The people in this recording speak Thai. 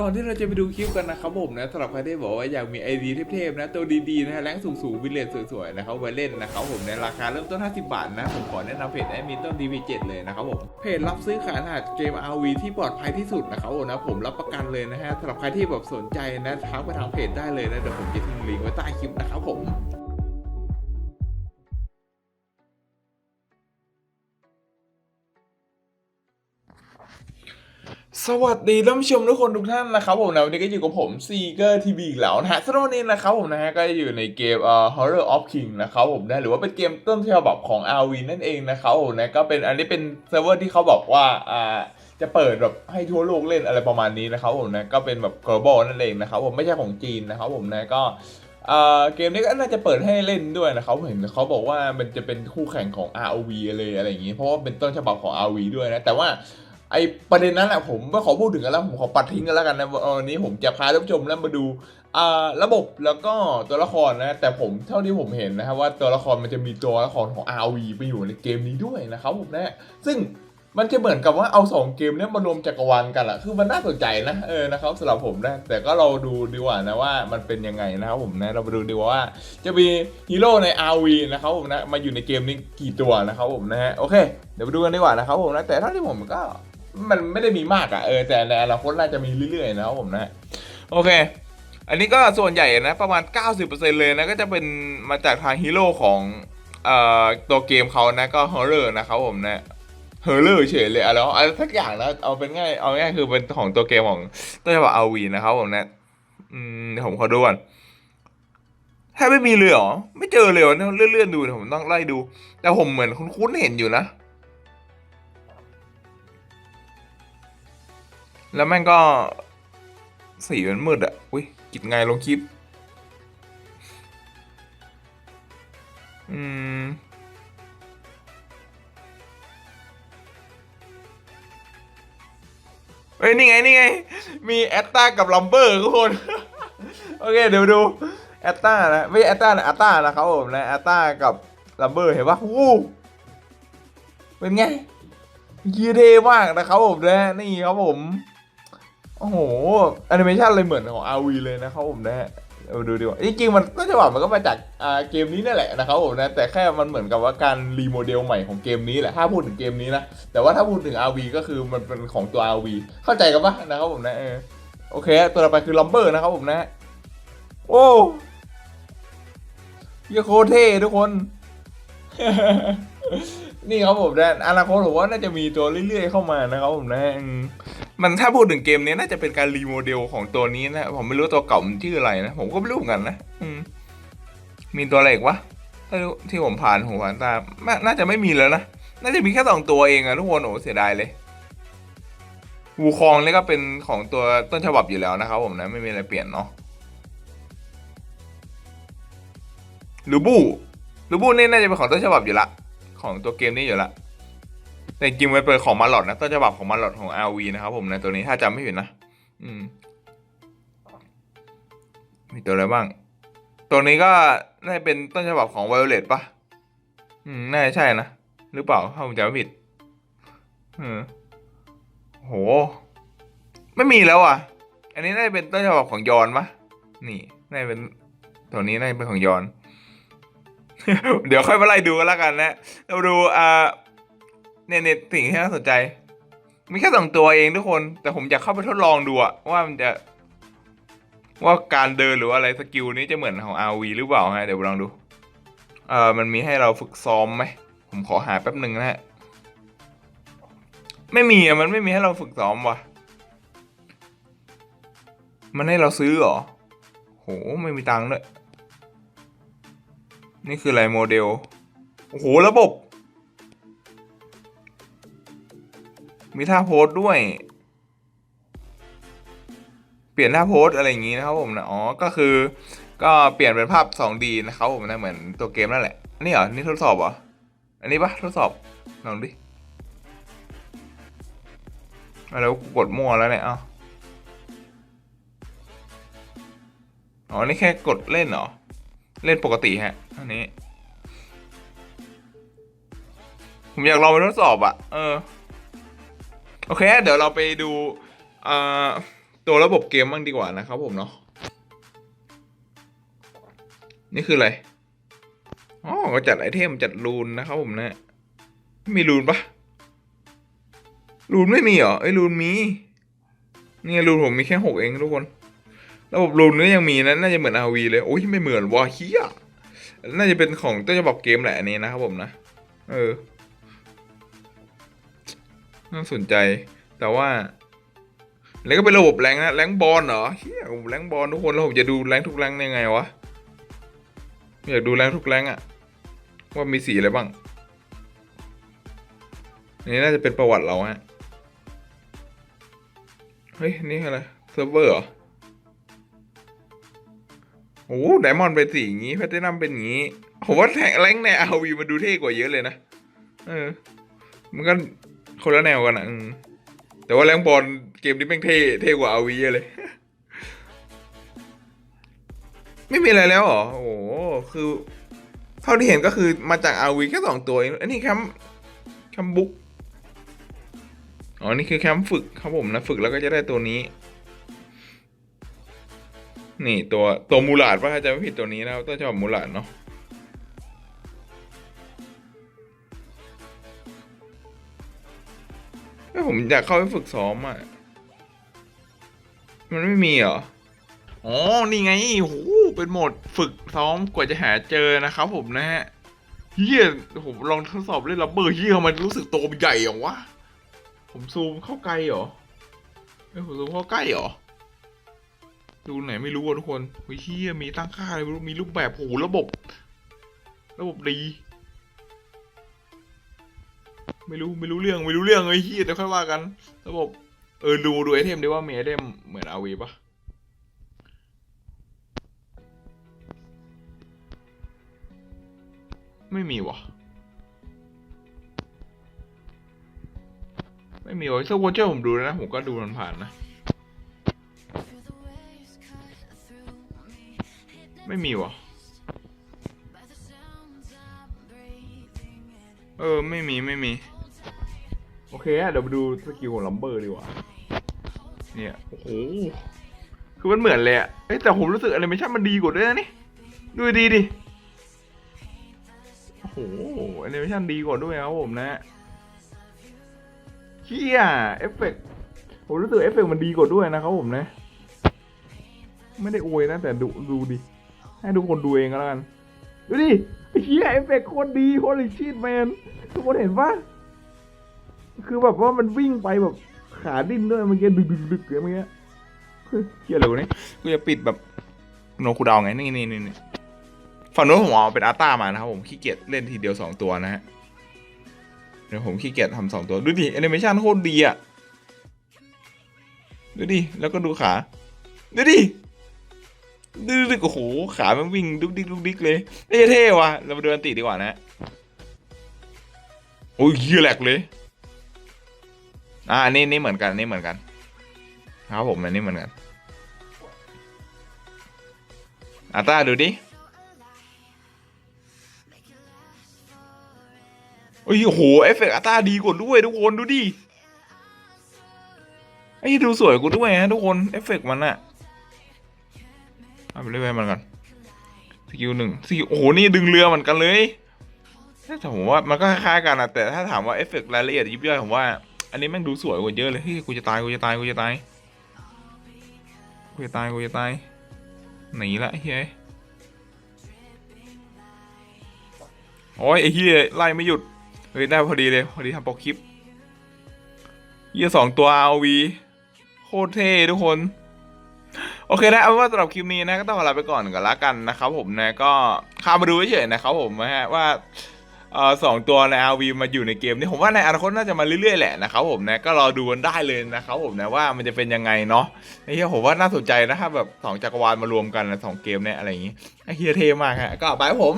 ก่อนที่เราจะไปดูคลิปกันนะครับผมนะสำหรับใครที่บอกว่าอยากมีไอดีเทพๆนะตัวดีๆนะฮะแรงสูงๆวิลเลจสวยๆนะครับไว้เล่นนะครับผมในราคาเริ่มต้น 50 บาทนะผมขอแนะนำเพจแอดมินต้น DV7 เลยนะครับผมเพจรับซื้อขายรหัสเกม RV ที่ปลอดภัยที่สุดนะครับผมนะผมรับประกันเลยนะฮะสำหรับใครที่แบบสนใจนะทักไปทางเพจได้เลยนะเดี๋ยวผมจะทิ้งลิงก์ไว้ใต้คลิปนะครับผม สวัสดีท่านผู้ชมทุกคนทุกท่านนะครับผมนะวันนี้ก็อยู่กับผมซีเกอร์ทีวีอีกแล้วนะฮะสำหรับวันนี้นะครับผมนะฮะก็อยู่ในเกมเอ่อ Horror of King นะครับผมนะหรือว่าเป็นเกมต้นฉบับของ RV นั่นเองนะครับผมนะก็เป็นอันนี้เป็นเซิร์ฟเวอร์ที่เขาบอกว่าอ่าจะเปิดแบบให้ทั่วโลกเล่นอะไรประมาณนี้นะครับผมนะก็เป็นแบบ global นั่นเองนะครับผมไม่ใช่ของจีนนะครับผมนะก็อ่าเกมนี้ก็น่าจะเปิดให้เล่นด้วยนะครับเห็นเขาบอกว่ามันจะเป็นคู่แข่งของ ROV เลยอะไรอย่างนี้ เพราะว่าเป็นต้นฉบับของ RV ด้วยนะแต่ว่า ไอประเด็นนั้นแหละผมไม่ขอพูดถึงกันแล้วผมขอปัดทิ้งกันแล้วกันนะวันนี้ผมจะพาท่านผู้ชมแล้วมาดูอ่าระบบแล้วก็ตัวละครนะแต่ผมเท่าที่ผมเห็นนะครับว่าตัวละครมันจะมีตัวละครของ RV ไปอยู่ในเกมนี้ด้วยนะครับผมนะซึ่งมันจะเหมือนกับว่าเอาสองเกมนี้มารวมจักรวาลกันอะคือมันน่าสนใจนะเออนะครับสำหรับผมนะแต่ก็เราดูดีกว่านะว่ามันเป็นยังไงนะครับผมนะเรามาดูดีกว่าว่าจะมีฮีโร่ใน RV นะครับผมนะมาอยู่ในเกมนี้กี่ตัวนะครับผมนะฮะโอเคเดี๋ยวไปดูกันดีกว่านะครับผมนะแต่เท่าที่ผมก็ มันไม่ได้มีมากอะเออแต่ในอนาคตน่าจะมีเรื่อยๆนะครับผมนะ โอเค อันนี้ก็ส่วนใหญ่นะประมาณ 90%เลยนะก็จะเป็นมาจากทางฮีโร่ของเอ่อตัวเกมเขานะก็ฮอร์เรอร์นะครับผมนะเฮอร์เรอร์เฉยเลยอะแล้วอะไรสักอย่างนะเอาเป็นง่ายเอาง่ายคือเป็นของตัวเกมของตัวฉบับอาวีนะครับผมนะอืมผมขอดูก่อนแทบไม่มีเลยเหรอไม่เจอเลยเนี่ยเลื่อนๆดูผมต้องไล่ดู แต่ผมเหมือนคุ้นๆเห็นอยู่นะ แล้วแม่งก็ สีมันมืดอะอุ้ยกิดไงลงคลิป อืม เฮ้ย นี่ไง นี่ไง มีแอตตากับลัมเบอร์ทุกคน โอเค เดี๋ยวดูแอตตานะ ไม่แอตตานะแอตตานะครับผมนะแอตตากับลัมเบอร์เห็นปะวู้เป็นไงยีเท่มากนะครับผมนะนี่ครับผม โอ้โหแอนิเมชันเลยเหมือนของ RV เลยนะครับผมนะเอาดูดีกว่าจริงๆมันก็จะว่ามันก็มาจากอ่าเกมนี้นั่นแหละนะครับผมนะแต่แค่มันเหมือนกับว่าการรีโมเดลใหม่ของเกมนี้แหละถ้าพูดถึงเกมนี้นะแต่ว่าถ้าพูดถึง RV ก็คือมันเป็นของตัว RV เข้าใจกันปะนะครับผมนะเออโอเค ตัวต่อไปคือลัมเบอร์นะครับผมนะ โอ้ยโคเท่ทุกคน นี่ครับผมนะอนาคตผมว่าน่าจะมีตัวเรื่อยๆเข้ามานะครับผมนะ มันถ้าพูดถึงเกมนี้น่าจะเป็นการรีโมเดลของตัวนี้นะผมไม่รู้ตัวเก่ามันชื่ออะไรนะ ผมก็ไม่รู้เหมือนกันนะอืมมีตัวอะไรอีกวะถ้ที่ผมผ่านหูผ่านตาน่าน่าจะไม่มีแล้วนะ น่าจะมีแค่สองตัวเองอะทุกคนโอ้เสียดายเลยวูคองนี่ก็เป็นของตัวต้นฉบับอยู่แล้วนะครับผมนะไม่มีอะไรเปลี่ยนเนาะลูบูลูบูนี่น่าจะเป็นของต้นฉบับอยู่ละ ของตัวเกมนี้อยู่ละ แต่จริงมันเป็นของมาหลอดนะต้นฉบับของมาหลอดของ RV นะครับผมในตัวนี้ถ้าจำไม่ผิดนะ อืม มีตัวอะไรบ้าง ตัวนี้ก็น่าจะเป็นต้นฉบับของ Violet ปะอืม น่าจะใช่นะ หรือเปล่าถ้าผมจำไม่ผิดอืมโห ไม่มีแล้วอะ อันนี้น่าจะเป็นต้นฉบับของยอนปะนี่น่าจะเป็นตัวนี้น่าจะเป็นของยอน เดี๋ยวค่อยมาไล่ดูกันแล้วกันนะเราดูอ่า เนี่ยเนี่ยสิ่งที่น่าสนใจมีแค่สองตัวเองทุกคน แต่ผมอยากเข้าไปทดลองดูอะว่ามันจะ ว่าการเดินหรือว่าอะไรสกิลนี้จะเหมือนของ RV หรือเปล่าฮะเดี๋ยวลองดู เออมันมีให้เราฝึกซ้อมไหมผมขอหาแป๊บหนึ่งนะฮะไม่มีอะมันไม่มีให้เราฝึกซ้อมว่ะ มันให้เราซื้อเหรอโหไม่มีตังค์ด้วยนี่คืออะไรโมเดลโอ้โหระบบ มีท่าโพสด้วย เปลี่ยนท่าโพสอะไรอย่างงี้นะครับผมนะ อ๋อ ก็คือ ก็เปลี่ยนเป็นภาพ 2D นะครับผมนะ เหมือนตัวเกมนั่นแหละนนี้เหรอ นี่ทดสอบเหรอ อันนี้ปะทดสอบลองดิอะแล้วกดมั่วแล้วเนี่ย เอ้าอ๋อ นี่แค่กดเล่นเหรอ เล่นปกติฮะ อันนี้ ผมอยากลองไปทดสอบอะเออ โอเค เดี๋ยวเราไปดูตัวระบบเกมบ้างดีกว่านะครับผมเนาะนี่คืออะไรอ๋อก็จัดไอเทมจัดรูนนะครับผมนะมีรูนปะรูนไม่มีเหรอไอยรูนมีเนี่ยรูนผมมีแค่หกเองทุกคน ระบบรูนก็ยังมีนะน่าจะเหมือนอาวีเลยโอ้ยไม่เหมือนว่ะเฮียน่าจะเป็นของต้นฉบับเกมแหละอันนี้นะครับผมนะ เออ น่าสนใจ แต่ว่า แล้วก็เป็นระบบแรงนะ แรงบอลเหรอเฮียแรงบอลทุกคนแล้วผมจะดูแรงทุกแรงได้ยังไงวะ อยากดูแรงทุกแรงอะว่ามีสีอะไรบ้าง อันนี้น่าจะเป็นประวัติเราฮะ เฮ้ย นี่อะไรเซิร์ฟเวอร์เหรอ โอ้ไดมอนด์เป็นสีอย่างงี้แพทเทิร์นเป็นอย่างงี้ผมว่าแทงแรงในอาวีมันดูเท่กว่าเยอะเลยนะ เออ มันก็ คนละแนวกันอะแต่ว่าแรงบอลเกมนี้แม่งเท่เท่กว่าอาวีเยอะเลย ไม่มีอะไรแล้วหรอ โอ้โห คือ เท่าที่เห็นก็คือมาจากอาวีแค่สองตัวเองอันนี้แคมแคมบุ๊กอ๋อ นี่คือแคมฝึกครับผมนะฝึกแล้วก็จะได้ตัวนี้ นี่ตัวตัวมูลาดป่ะถ้าจะไม่ผิดตัวนี้นะตัวฉบับมูลาดเนาะ เอ้ยผมอยากเข้าไปฝึกซ้อมอะ มันไม่มีเหรอ อ๋อ นี่ไงโหเป็นโหมดฝึกซ้อมกว่าจะหาเจอนะครับผมนะฮะเฮียผมลองทดสอบเล่นลับเบอร์เฮียมันรู้สึกตัวมันใหญ่อย่างวะ ผมซูมเข้าไกลเหรอเอ้ยผมซูมเข้าใกล้เหรอ ดูไหนไม่รู้อะทุกคนเฮ้ยเฮียมีตั้งค่าอะไรไม่รู้มีรูปแบบโหระบบ ระบบดี ไม่รู้ไม่รู้เรื่องไม่รู้เรื่องเลยเฮียเดี๋ยวค่อยว่ากันระบบเออดูดูไอเทมดีว่ามีไอเทมเหมือนอาวีปะไม่มีวะไม่มีวะเซอร์วอเจอร์ผมดูแล้วนะ ผมก็ดูมันผ่านนะ ไม่มีวะเออ ไม่มี ไม่มี โอเคเดี๋ยวไปดูสกิลของลัมเบอร์ดีกว่า เนี่ย โอ้โห คือมันเหมือนเลยอะเอ้ยแต่ผมรู้สึกแอนิเมชันมันดีกว่าด้วยนะนี่ ดูดีดิ โอ้โหแอนิเมชันดีกว่าด้วยครับผมนะเฮียเอฟเฟกต์ผมรู้สึกเอฟเฟกต์มันดีกว่าด้วยนะครับผมนะ ไม่ได้อวยนะแต่ดูดูดิ ให้ทุกคนดูเองก็แล้วกัน ดูดิเฮียเอฟเฟกต์โคตรดีโคตรชีตแมนทุกคนเห็นปะ คือแบบว่ามันวิ่งไปแบบขาดิ้นด้วยเมื่อกี้ดึกดึกดึกเมื่อกี้เฮียอะไรวะเนี่ยกูจะปิดแบบโนคูดาวไงนี่นี่นี่ฝั่งโน้นผมเอาเป็นอาต้ามานะครับผมขี้เกียจเล่นทีเดียวสองตัวนะฮะเดี๋ยวผมขี้เกียจทำสองตัวดูดิแอนิเมชันโคตรดีอะดูดิแล้วก็ดูขาดูดิดูดิโอ้โหขามันวิ่งดุกดิกดุกดิกเลยเท่เท่ว่ะเรามาดูอันติดีกว่านะโอ้ยเหี้ยแหลกเลย อ่าอันนี่นี่เหมือนกันนี่เหมือนกันครับผมอันนี้เหมือนกันอาตาดูดิโอ้ยโหเอฟเฟกต์อาตาดีกว่าด้วยทุกคนดูดิไอ้ดูสวยกูด้วยฮะทุกคนเอฟเฟกต์มันอะเอาไปเรื่อยๆมันกันสกิลหนึ่งสกิลโอ้โหนี่ดึงเรือเหมือนกันเลยแต่ผมว่ามันก็คล้ายๆกันนะแต่ถ้าถามว่าเอฟเฟกต์รายละเอียดยิบย่อยผมว่า อันนี้แม่งดูสวยกว่าเยอะเลยเฮ้ยกูจะตายกูจะตายกูจะตายกูจะตายกูจะตายหนีละเฮ้ยโอ้ยไอ้เฮียไล่ไม่หยุดเฮ้ยได้พอดีเลยพอดีทำโปรคลิปเฮียสองตัว RV โคตรเท่ทุกคน โอเคนะเอาเป็นว่าสำหรับคลิปนี้นะก็ต้องขอลาไปก่อนกันละกันนะครับผมนะก็ข้ามาดูเฉยๆนะครับผมนะฮะว่า สองตัวใน RV มาอยู่ในเกมนี้ผมว่าในอนาคตน่าจะมาเรื่อยๆแหละนะครับผมนะก็รอดูกันได้เลยนะครับผมนะว่ามันจะเป็นยังไงเนาะไอ้เฮียผมว่าน่าสนใจนะถ้าแบบสองจักรวาลมารวมกันสองเกมเนี่ยอะไรอย่างงี้ไอ้เฮียเทมากฮะก็ไปครับผม